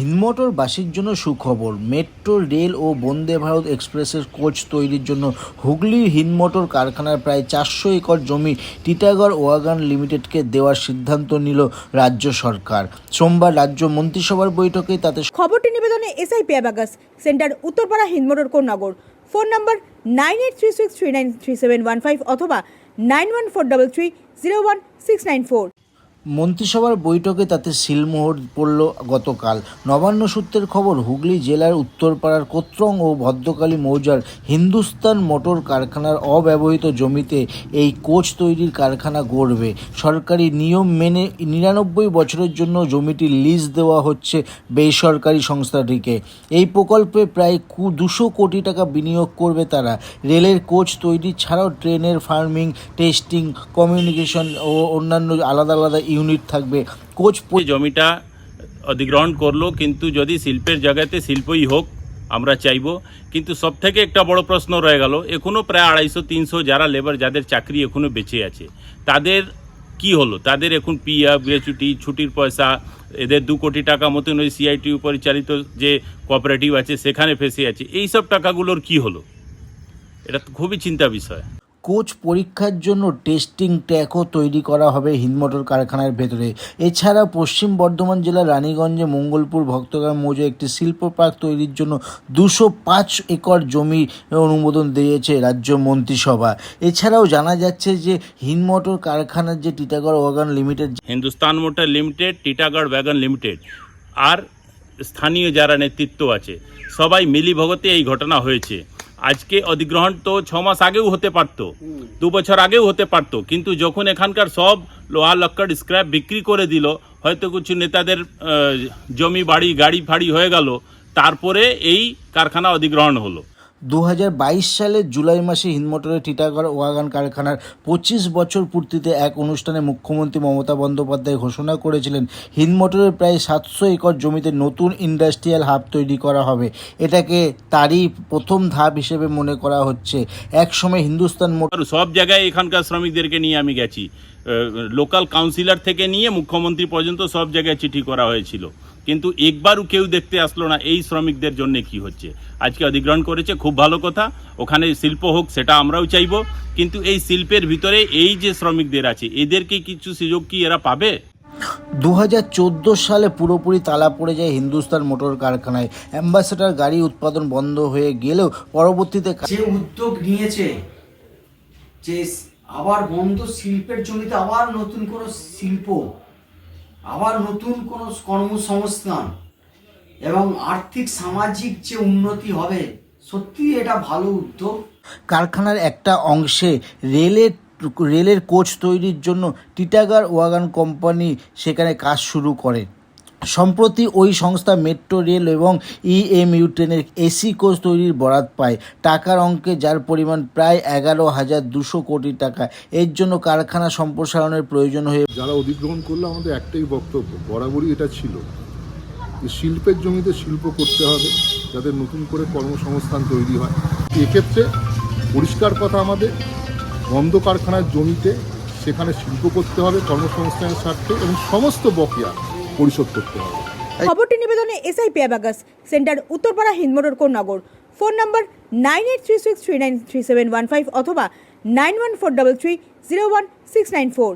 হিন্দমোটরবাসীর জন্য সুখবর। Metro, rail ও বন্দে ভারত এক্সপ্রেসের কোচ তৈরির জন্য হুগলির হিন্দমোটর কারখানার প্রায় চারশো একর জমি টিটাগড় ওয়াগান লিমিটেডকে দেওয়ার সিদ্ধান্ত নিল রাজ্য সরকার। সোমবার রাজ্য মন্ত্রিসভার বৈঠকে তাতে খবরটি নিবেদনে SI পেয়াবাগাস centre Uttarpara Hindmotor Konnagar. Phone number nine eight three six three nine three seven one five অথবা nine one four double three zero one six nine four. মন্ত্রিসভার বৈঠকে তাতে সিলমোহর পড়ল গতকাল। নবান্ন সূত্রের খবর, হুগলি জেলার উত্তরপাড়ার কোত্রং ও ভদ্রকালী মৌজার হিন্দুস্তান মোটর কারখানার অব্যবহৃত জমিতে এই কোচ তৈরির কারখানা গড়বে। সরকারি নিয়ম মেনে নিরানব্বই বছরের জন্য জমিটি লিজ দেওয়া হচ্ছে বেসরকারি সংস্থাটিকে। এই প্রকল্পে প্রায় কু দুশো কোটি টাকা বিনিয়োগ করবে তারা। রেলের কোচ তৈরি ছাড়াও ট্রেনের ফার্মিং, টেস্টিং, কমিউনিকেশন ও অন্যান্য আলাদা আলাদা ইউনিট থাকবে। কোচ জমিটা অধিগ্রহণ করল, কিন্তু যদি শিল্পের জায়গাতে শিল্পই হোক, আমরা চাইব। কিন্তু সব থেকে একটা বড় প্রশ্ন রয়ে গেল এখনও প্রায় আড়াইশো, তিনশো যারা লেবার যাদের চাকরি এখনও বেঁচে আছে, তাদের কি হলো? তাদের এখন পিএফ গ্র্যাচুটি ছুটির পয়সা, এদের দু কোটি টাকা মতন ওই সিআইটি পরিচালিত যে কোঅপারেটিভ আছে, সেখানে ফেসে আছে এই সব টাকাগুলোর কি হলো? এটা খুবই চিন্তা বিষয়। কোচ পরীক্ষার জন্য টেস্টিং ট্র্যাকও তৈরি করা হবে হিন্দমোটর কারখানার ভেতরে। এছাড়া পশ্চিম বর্ধমান জেলার রানীগঞ্জে মঙ্গলপুর ভক্তগ্রাম মৌজা একটি শিল্প পার্ক তৈরির জন্য দুশো পাঁচ একর জমি অনুমোদন দিয়েছে রাজ্য মন্ত্রিসভা। এছাড়াও জানা যাচ্ছে যে হিন্দমোটর কারখানার যে Titagarh wagon limited, Hindustan motor limited, Titagarh wagon limited আর স্থানীয় যারা নেতৃত্ব আছে, সবাই মিলিভগতে এই ঘটনা হয়েছে। আজকে অধিগ্রহণ তো ছ মাস আগেও হতে পারতো দু বছর আগেও হতে পারতো কিন্তু যখন এখানকার সব লোহা লক্কড় স্ক্র্যাপ বিক্রি করে দিল হয়তো কিছু নেতাদের জমি বাড়ি গাড়ি ফাড়ি হয়ে গেল তারপরে এই কারখানা অধিগ্রহণ হলো। দু হাজার বাইশ সালের জুলাই মাসে হিন্দমোটরের টিটাগড় ওয়াগান কারখানার পঁচিশ বছর পূর্তিতে এক অনুষ্ঠানে মুখ্যমন্ত্রী মমতা বন্দ্যোপাধ্যায় ঘোষণা করেছিলেন, হিন্দমোটরের প্রায় সাতশো একর জমিতে নতুন ইন্ডাস্ট্রিয়াল হাব তৈরি করা হবে। এটাকে তারই প্রথম ধাপ হিসেবে মনে করা হচ্ছে। একসময় হিন্দুস্তান মোটর সব জায়গায় এখানকার শ্রমিকদেরকে নিয়ে আমি গেছি। লোকাল কাউন্সিলর থেকে নিয়ে মুখ্যমন্ত্রী পর্যন্ত সব জায়গায় চিঠি করা হয়েছিল। কিন্তু একবারও কেউ দেখতে আসলো না এই শ্রমিকদের জন্য কি হচ্ছে। আজকে অধিগ্রহণ করেছে খুব ভালো কথা। ওখানে শিল্প হোক সেটা আমরাও চাইব। কিন্তু এই শিল্পের ভিতরে এই যে শ্রমিকদের আছে এদেরকে কিছু সুযোগ কি এরা পাবে? দু হাজার চোদ্দ সালে পুরোপুরি তালা পড়ে যায় হিন্দুস্তান মোটর কারখানায়। অ্যাম্বাসেডার গাড়ি উৎপাদন বন্ধ হয়ে গেলেও পরবর্তীতে যে উদ্যোগ নিয়েছে যে আবার বন্ধ শিল্পের জমিতে আবার নতুন কোনো শিল্প আবার নতুন কোনো কর্মসংস্থান এবং আর্থিক, সামাজিক যে উন্নতি হবে, সত্যি এটা ভালো উদ্যোগ? কারখানার একটা অংশে রেলের রেলের কোচ তৈরির জন্য টিটাগার ওয়াগান কোম্পানি সেখানে কাজ শুরু করে। সম্প্রতি ওই সংস্থা মেট্রো রেল এবং ইএমইউ ট্রেনের এসি কোচ তৈরির বরাত পায়। টাকার অঙ্কে যার পরিমাণ প্রায় এগারো হাজার দুশো কোটি টাকা। এর জন্য কারখানা সম্প্রসারণের প্রয়োজন হয়ে যারা অধিগ্রহণ করল আমাদের একটাই বক্তব্য, বরাবরই এটা ছিল। যে শিল্পের জমিতে শিল্প করতে হবে, যাতে নতুন করে কর্মসংস্থান তৈরি হয়। এক্ষেত্রে পরিষ্কার কথা আমাদের, বন্ধ কারখানার জমিতে সেখানে শিল্প করতে হবে, কর্মসংস্থানের স্বার্থে এবং সমস্ত বকেয়া। পরিশোধ করতে হবে। খবরটি নিবেদনে SI পেয়াবাগাস centre Uttarpara Hindmotor Konnagar. Phone number nine eight three six three nine three seven one five অথবা nine one four double three zero one six nine four.